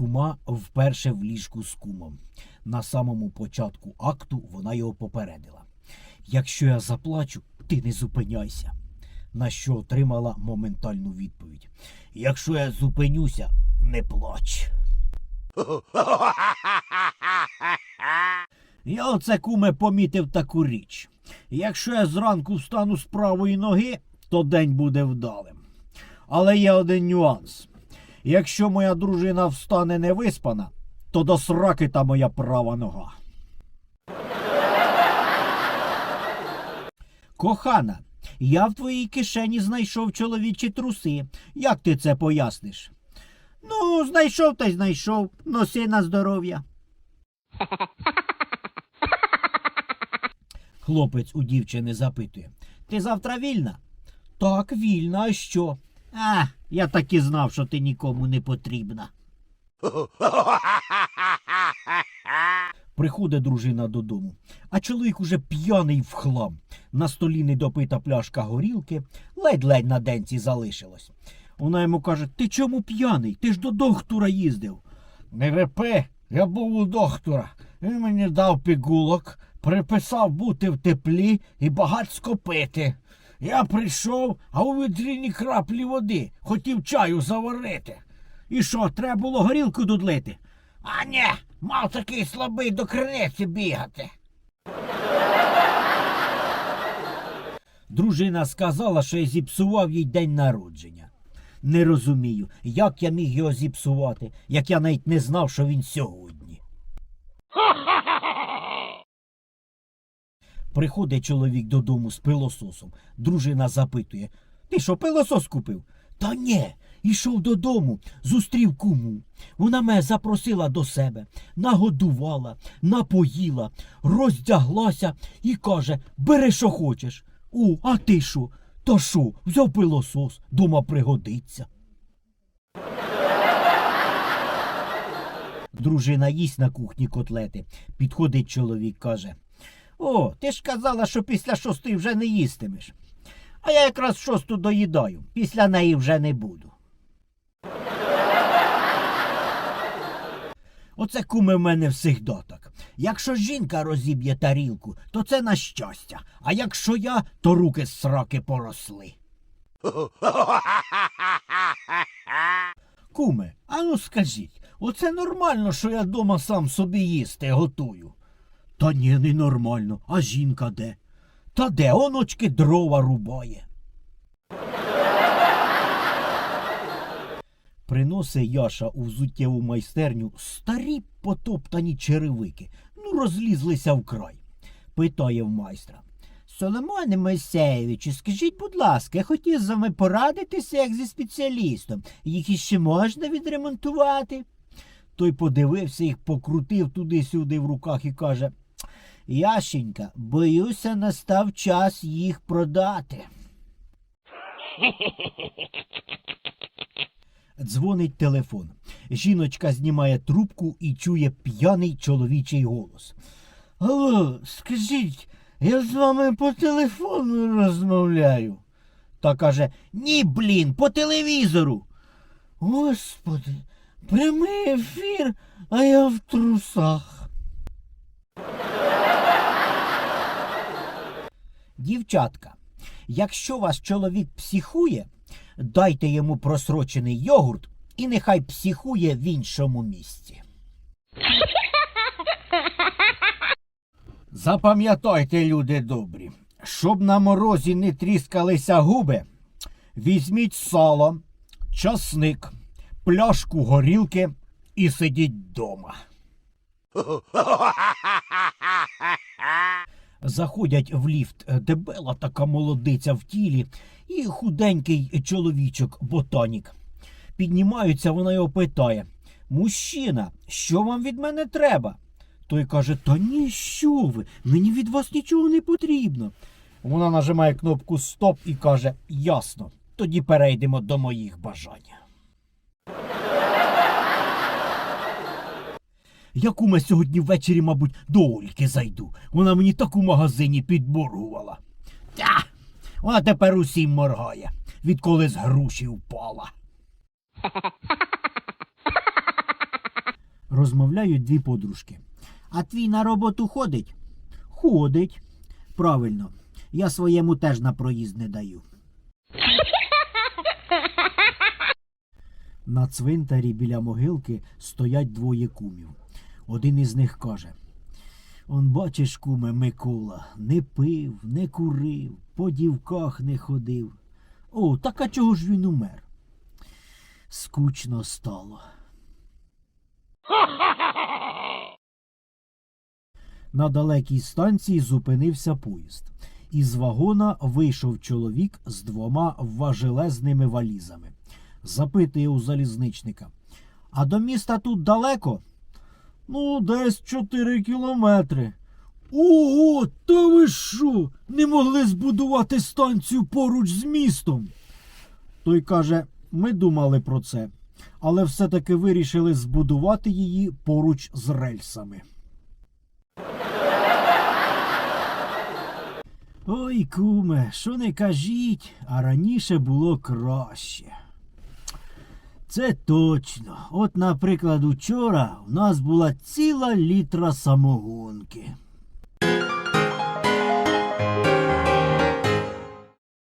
кума вперше в ліжку з кумом. На самому початку акту вона його попередила. Якщо я заплачу, ти не зупиняйся. На що отримала моментальну відповідь. Якщо я зупинюся, не плач. Я оце куме помітив таку річ. Якщо я зранку встану з правої ноги, то день буде вдалим. Але є один нюанс. Якщо моя дружина встане невиспана, то до сраки та моя права нога. Кохана, я в твоїй кишені знайшов чоловічі труси. Як ти це поясниш? Ну, знайшов та й знайшов. Носи на здоров'я. Хлопець у дівчини запитує. Ти завтра вільна? Так, вільна, а що? А, я так і знав, що ти нікому не потрібна. Приходить дружина додому, а чоловік уже п'яний в хлам. На столі недопита пляшка горілки, ледь-ледь на денці залишилось. Вона йому каже: Ти чому п'яний? Ти ж до доктора їздив. Не репи, я був у доктора. Він мені дав пігулок, приписав бути в теплі і багацько пити. Я прийшов, а у відрі краплі води, хотів чаю заварити. І що, треба було горілку додлити? А ні, мав такий слабий до криниці бігати. Дружина сказала, що я зіпсував їй день народження. Не розумію, як я міг його зіпсувати, як я навіть не знав, що він сьогодні. Приходить чоловік додому з пилососом. Дружина запитує: Ти що, пилосос купив? Та ні, ішов додому, зустрів куму. Вона мене запросила до себе, нагодувала, напоїла, роздяглася і каже: Бери, що хочеш. О, а ти що? Та що, взяв пилосос, дома пригодиться. Дружина їсть на кухні котлети. Підходить чоловік, каже: О, ти ж казала, що після шостої вже не їстимеш. А я якраз шосту доїдаю, після неї вже не буду. Оце куме в мене всегда так. Якщо жінка розіб'є тарілку, то це на щастя, а якщо я, то руки з сраки поросли. Куме, а ну скажіть, оце нормально, що я дома сам собі їсти готую? Та ні, не нормально, а жінка де? Та де оночки дрова рубає? Приноси Яша у взуттєву майстерню старі потоптані черевики, ну розлізлися вкрай. Питає в майстра. Соломоне Мойсеєвичу, скажіть, будь ласка, я хотів з вами порадитися як зі спеціалістом. Їх іще можна відремонтувати? Той подивився їх, покрутив туди-сюди в руках і каже: Яшенька, боюся, настав час їх продати. Дзвонить телефон. Жіночка знімає трубку і чує п'яний чоловічий голос. Алло, скажіть, я з вами по телефону розмовляю. Та каже: Ні, блін, по телевізору. Господи, прямий ефір, а я в трусах. Дівчатка, якщо ваш чоловік психує, дайте йому просрочений йогурт і нехай психує в іншому місці. Запам'ятайте, люди добрі, щоб на морозі не тріскалися губи, візьміть сало, часник, пляшку горілки і сидіть дома. Заходять в ліфт е, дебела така молодиця в тілі і худенький чоловічок ботанік. Піднімаються, вона його питає: Мужчина, що вам від мене треба? Той каже: Та ні, що ви, мені від вас нічого не потрібно. Вона нажимає кнопку Стоп і каже: Ясно, тоді перейдемо до моїх бажань. Я куме сьогодні ввечері, мабуть, до Ольки зайду. Вона мені так у магазині підборгувала. Та, вона тепер усім моргає, відколи з груші впала. Розмовляють дві подружки. А твій на роботу ходить? Ходить. Правильно. Я своєму теж на проїзд не даю. На цвинтарі біля могилки стоять двоє кумів. Один із них каже: Он бачиш, куме Микола, не пив, не курив, по дівках не ходив. О, так а чого ж він умер? Скучно стало. На далекій станції зупинився поїзд. Із вагона вийшов чоловік з двома важелезними валізами. Запитує у залізничника. А до міста тут далеко? Ну, десь чотири кілометри. Ого, та ви що? Не могли збудувати станцію поруч з містом? Той каже: ми думали про це, але все-таки вирішили збудувати її поруч з рельсами. Ой, куме, що не кажіть, а раніше було краще. Це точно. От, наприклад, учора у нас була ціла літра самогонки.